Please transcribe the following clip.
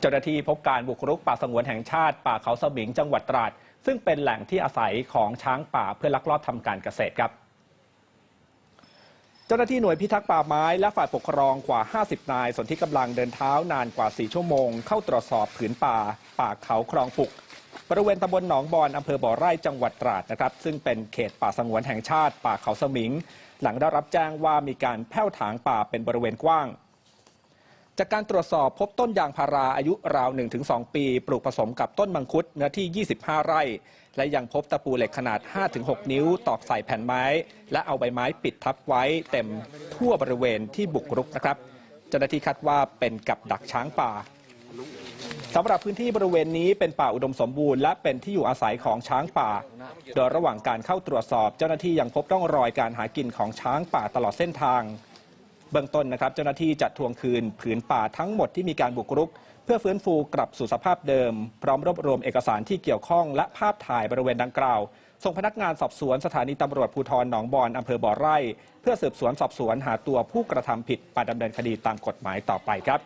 เจ้าหน้าที่พบการบุกรุกป่าสงวนแห่งชาติ ป่าเขาสมิงจังหวัดตราด ซึ่งเป็นแหล่งที่อาศัยของช้างป่าเพื่อลักลอบทำการเกษตรครับ เจ้าหน้าที่หน่วยพิทักษ์ป่าไม้และฝ่ายปกครองกว่า 50 นาย ส่วนที่กำลังเดินเท้านานกว่า 4 ชั่วโมง เข้าตรวจสอบผืนป่า ป่าเขาคลองปุก บริเวณตำบลหนองบอนอำเภอบ่อไร่จังหวัดตราดนะครับ ซึ่งเป็นเขตป่าสงวนแห่งชาติ ป่าเขาสมิง หลังได้รับแจ้งว่ามีการแผ้วถางป่าเป็นบริเวณกว้าง จากการตรวจสอบพบต้นยางพาราอายุราว 1-2 ปี ปลูกผสมกับต้นมังคุดเนื้อที่ 25 ไร่ และยังพบตะปูเหล็กขนาด 5-6 นิ้ว ตอกใส่แผ่นไม้ และเอาใบไม้ปิดทับไว้เต็มทั่วบริเวณที่บุกรุกนะครับเจ้าหน้าที่คาดว่าเป็นกับดักช้างป่าสำหรับพื้นที่บริเวณนี้เป็นป่าอุดมสมบูรณ์และเป็นที่อยู่อาศัยของช้างป่า โดยระหว่างการเข้าตรวจสอบ เจ้าหน้าที่ยังพบร่องรอยการหากินของช้างป่าตลอดเส้นทาง เบื้องต้นนะครับ เจ้าหน้าที่จะทวงคืนผืนป่าทั้งหมดที่มีการบุกรุก เพื่อฟื้นฟูกลับสู่สภาพเดิม พร้อมรวบรวมเอกสารที่เกี่ยวข้องและภาพถ่ายบริเวณดังกล่าว ส่งพนักงานสอบสวนสถานีตำรวจภูธรหนองบอนอำเภอบ่อไร่ เพื่อสืบสวนสอบสวนหาตัวผู้กระทำผิดไปดำเนินคดีตามกฎหมายต่อไปครับ